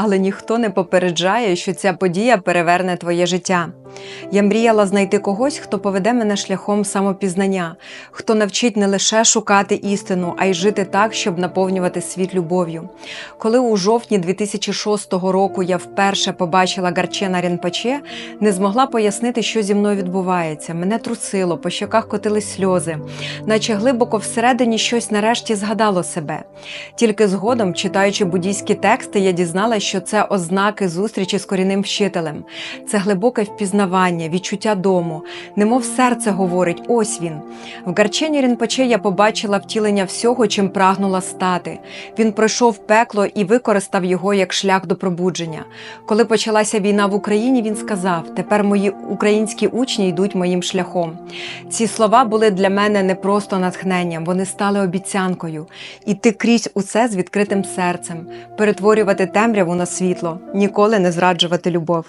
але ніхто не попереджає, що ця подія переверне твоє життя. Я мріяла знайти когось, хто поведе мене шляхом самопізнання, хто навчить не лише шукати істину, а й жити так, щоб наповнювати світ любов'ю. Коли у жовтні 2006 року я вперше побачила Гарчена Рінпаче, не змогла пояснити, що зі мною відбувається. Мене трусило, по щоках котились сльози, наче глибоко всередині щось нарешті згадало себе. Тільки згодом, читаючи буддійські тексти, я дізналася, що це ознаки зустрічі з корінним вчителем. Це глибоке впізнавання, відчуття дому, немов серце говорить: ось він. В Гарчені Рінпоче я побачила втілення всього, чим прагнула стати. Він пройшов пекло і використав його як шлях до пробудження. Коли почалася війна в Україні, він сказав: тепер мої українські учні йдуть моїм шляхом. Ці слова були для мене не просто натхненням, вони стали обіцянкою. Іти крізь усе з відкритим серцем, перетворювати темряву на світло, ніколи не зраджувати любов.